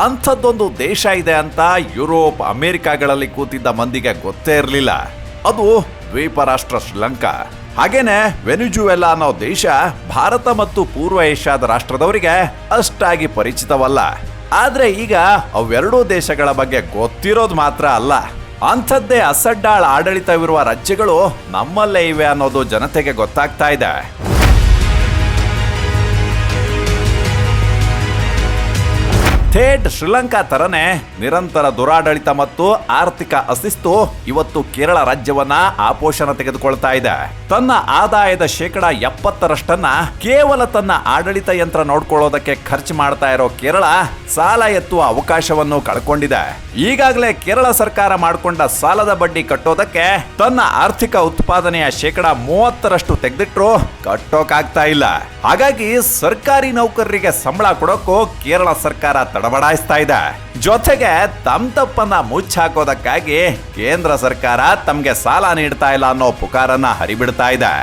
ಅಂಥದ್ದೊಂದು ದೇಶ ಇದೆ ಅಂತ ಯುರೋಪ್, ಅಮೆರಿಕಾಗಳಲ್ಲಿ ಕೂತಿದ್ದ ಮಂದಿಗೆ ಗೊತ್ತೇ ಇರಲಿಲ್ಲ. ಅದು ದ್ವೀಪ ರಾಷ್ಟ್ರ ಶ್ರೀಲಂಕಾ. ಹಾಗೇನೆ ವೆನಿಜುವೆಲಾ ಅನ್ನೋ ದೇಶ ಭಾರತ ಮತ್ತು ಪೂರ್ವ ಏಷ್ಯಾದ ರಾಷ್ಟ್ರದವರಿಗೆ ಅಷ್ಟಾಗಿ ಪರಿಚಿತವಲ್ಲ. ಆದ್ರೆ ಈಗ ಅವೆರಡೂ ದೇಶಗಳ ಬಗ್ಗೆ ಗೊತ್ತಿರೋದು ಮಾತ್ರ ಅಲ್ಲ. ಅಂಥದ್ದೇ ಅಸಡ್ಡಾಳ ಆಡಳಿತವಿರುವ ರಾಜ್ಯಗಳು ನಮ್ಮಲ್ಲೇ ಇವೆ ಅನ್ನೋದು ಜನತೆಗೆ ಗೊತ್ತಾಗ್ತಾ ಇದೆ. ಥೇಟ್ ಶ್ರೀಲಂಕಾ ತರನೇ ನಿರಂತರ ದುರಾಡಳಿತ ಮತ್ತು ಆರ್ಥಿಕ ಅಸಿಸ್ತು ಇವತ್ತು ಕೇರಳ ರಾಜ್ಯವನ್ನ ಆಪೋಷಣ ತೆಗೆದುಕೊಳ್ತಾ ಇದೆ. ತನ್ನ ಆದಾಯದ ಶೇಕಡ ಎಪ್ಪತ್ತರಷ್ಟನ್ನ ಕೇವಲ ತನ್ನ ಆಡಳಿತ ಯಂತ್ರ ನೋಡ್ಕೊಳ್ಳೋದಕ್ಕೆ ಖರ್ಚು ಮಾಡ್ತಾ ಇರೋ ಕೇರಳ ಸಾಲ ಎತ್ತುವ ಅವಕಾಶವನ್ನು ಕಳ್ಕೊಂಡಿದೆ. ಈಗಾಗಲೇ ಕೇರಳ ಸರ್ಕಾರ ಮಾಡಿಕೊಂಡ ಸಾಲದ ಬಡ್ಡಿ ಕಟ್ಟೋದಕ್ಕೆ ತನ್ನ ಆರ್ಥಿಕ ಉತ್ಪಾದನೆಯ ಶೇಕಡ ಮೂವತ್ತರಷ್ಟು ತೆಗೆದಿಟ್ರು ಕಟ್ಟೋಕಾಗ್ತಾ ಇಲ್ಲ. ಹಾಗಾಗಿ ಸರ್ಕಾರಿ ನೌಕರರಿಗೆ ಸಂಬಳ ಕೊಡೋಕ್ಕೂ ಕೇರಳ ಸರ್ಕಾರ ತಡಬಡಾಯಿಸ್ತಾ ಇದೆ. ಜೊತೆಗೆ ತಮ್ಮ ತಪ್ಪನ್ನ ಮುಚ್ಚಾಕೋದಕ್ಕಾಗಿ ಕೇಂದ್ರ ಸರ್ಕಾರ ತಮ್ಗೆ ಸಾಲ ನೀಡ್ತಾ ಇಲ್ಲ ಅನ್ನೋ ಪುಕಾರನ್ನ ಹರಿಬಿಡ್ತಾ ಇದೆ.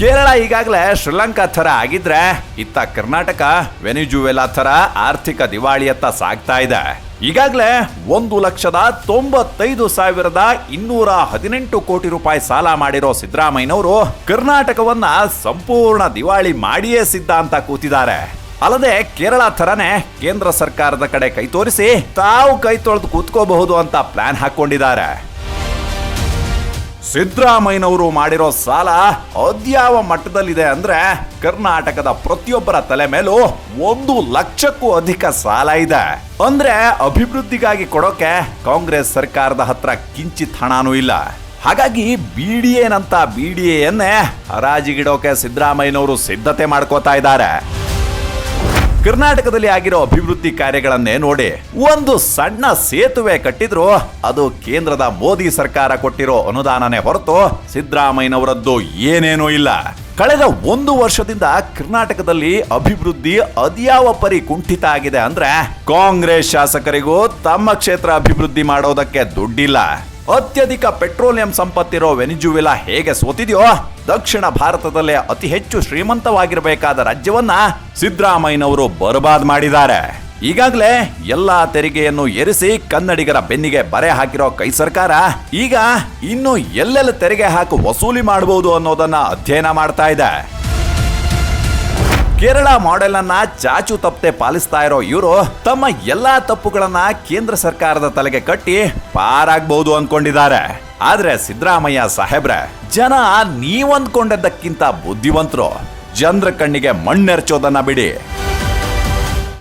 ಕೇರಳ ಈಗಾಗಲೇ ಶ್ರೀಲಂಕಾ ಥರ ಆಗಿದ್ರೆ ಇತ್ತ ಕರ್ನಾಟಕ ವೆನಿಜುವೆಲಾ ಥರ ಆರ್ಥಿಕ ದಿವಾಳಿಯತ್ತ ಸಾಗ್ತಾ ಇದೆ. ಈಗಾಗಲೇ ಒಂದು ಲಕ್ಷದ ತೊಂಬತ್ತೈದು ಸಾವಿರದ ಇನ್ನೂರ ಹದಿನೆಂಟು ಕೋಟಿ ರೂಪಾಯಿ ಸಾಲ ಮಾಡಿರೋ ಸಿದ್ದರಾಮಯ್ಯನವರು ಕರ್ನಾಟಕವನ್ನ ಸಂಪೂರ್ಣ ದಿವಾಳಿ ಮಾಡಿಯೇ ಸಿದ್ಧ ಅಂತ ಕೂತಿದ್ದಾರೆ. ಅಲ್ಲದೆ ಕೇರಳ ಥರನೇ ಕೇಂದ್ರ ಸರ್ಕಾರದ ಕಡೆ ಕೈ ತೋರಿಸಿ ತಾವು ಕೈ ತೊಳೆದು ಕೂತ್ಕೋಬಹುದು ಅಂತ ಪ್ಲಾನ್ ಹಾಕೊಂಡಿದ್ದಾರೆ. ಸಿದ್ದರಾಮಯ್ಯನವರು ಮಾಡಿರೋ ಸಾಲ ಅದ್ಯಾವ ಮಟ್ಟದಲ್ಲಿದೆ ಅಂದ್ರೆ ಕರ್ನಾಟಕದ ಪ್ರತಿಯೊಬ್ಬರ ತಲೆ ಮೇಲೂ ಒಂದು ಲಕ್ಷಕ್ಕೂ ಅಧಿಕ ಸಾಲ ಇದೆ. ಅಂದ್ರೆ ಅಭಿವೃದ್ಧಿಗಾಗಿ ಕೊಡೋಕೆ ಕಾಂಗ್ರೆಸ್ ಸರ್ಕಾರದ ಹತ್ರ ಕಿಂಚಿತ್ ಹಣನೂ ಇಲ್ಲ. ಹಾಗಾಗಿ ಬಿಡಿಎನಂತ ಬಿಡಿಎನ್ನೇ ಹರಾಜಿಗಿಡೋಕೆ ಸಿದ್ದರಾಮಯ್ಯನವರು ಸಿದ್ಧತೆ ಮಾಡ್ಕೋತಾ ಇದ್ದಾರೆ. ಕರ್ನಾಟಕದಲ್ಲಿ ಆಗಿರೋ ಅಭಿವೃದ್ಧಿ ಕಾರ್ಯಗಳನ್ನೇ ನೋಡಿ. ಒಂದು ಸಣ್ಣ ಸೇತುವೆ ಕಟ್ಟಿದ್ರು ಅದು ಕೇಂದ್ರದ ಮೋದಿ ಸರ್ಕಾರ ಕೊಟ್ಟಿರೋ ಅನುದಾನನೇ ಹೊರತು ಸಿದ್ದರಾಮಯ್ಯನವರದ್ದು ಏನೇನೂ ಇಲ್ಲ. ಕಳೆದ ಒಂದು ವರ್ಷದಿಂದ ಕರ್ನಾಟಕದಲ್ಲಿ ಅಭಿವೃದ್ಧಿ ಅದ್ಯಾವ ಪರಿ ಕುಂಠಿತ ಆಗಿದೆ ಅಂದ್ರೆ ಕಾಂಗ್ರೆಸ್ ಶಾಸಕರಿಗೂ ತಮ್ಮ ಕ್ಷೇತ್ರ ಅಭಿವೃದ್ಧಿ ಮಾಡೋದಕ್ಕೆ ದುಡ್ಡಿಲ್ಲ. ಅತ್ಯಧಿಕ ಪೆಟ್ರೋಲಿಯಂ ಸಂಪತ್ತಿರೋ ವೆನಿಜುವೆಲಾ ಹೇಗೆ ಸೋತಿದೆಯೋ ದಕ್ಷಿಣ ಭಾರತದಲ್ಲೇ ಅತಿ ಹೆಚ್ಚು ಶ್ರೀಮಂತವಾಗಿರಬೇಕಾದ ರಾಜ್ಯವನ್ನ ಸಿದ್ದರಾಮಯ್ಯನವರು ಬರ್ಬಾದ್ ಮಾಡಿದ್ದಾರೆ. ಈಗಾಗಲೇ ಎಲ್ಲಾ ತೆರಿಗೆಯನ್ನು ಎರಿಸಿ ಕನ್ನಡಿಗರ ಬೆನ್ನಿಗೆ ಬರೆ ಹಾಕಿರೋ ಕೈ ಸರ್ಕಾರ ಈಗ ಇನ್ನು ಎಲ್ಲೆಲ್ಲ ತೆರಿಗೆ ಹಾಕಿ ವಸೂಲಿ ಮಾಡಬಹುದು ಅನ್ನೋದನ್ನ ಅಧ್ಯಯನ ಮಾಡ್ತಾ ಇದೆ. ಕೇರಳ ಮಾಡೆಲ್ ಅನ್ನ ಚಾಚು ತಪ್ಪೆ ಪಾಲಿಸ್ತಾ ಇರೋ ಇವರು ತಮ್ಮ ಎಲ್ಲಾ ತಪ್ಪುಗಳನ್ನ ಕೇಂದ್ರ ಸರ್ಕಾರದ ತಲೆಗೆ ಕಟ್ಟಿ ಪಾರಾಗಬಹುದು ಅನ್ಕೊಂಡಿದ್ದಾರೆ. ಆದ್ರೆ ಸಿದ್ದರಾಮಯ್ಯ ಸಾಹೇಬ್ರೆ ಜನ ನೀವಂದ್ಕೊಂಡದ್ದಕ್ಕಿಂತ ಬುದ್ಧಿವಂತರು. ಜನರ ಕಣ್ಣಿಗೆ ಮಣ್ಣೆರ್ಚೋದನ್ನ ಬಿಡಿ.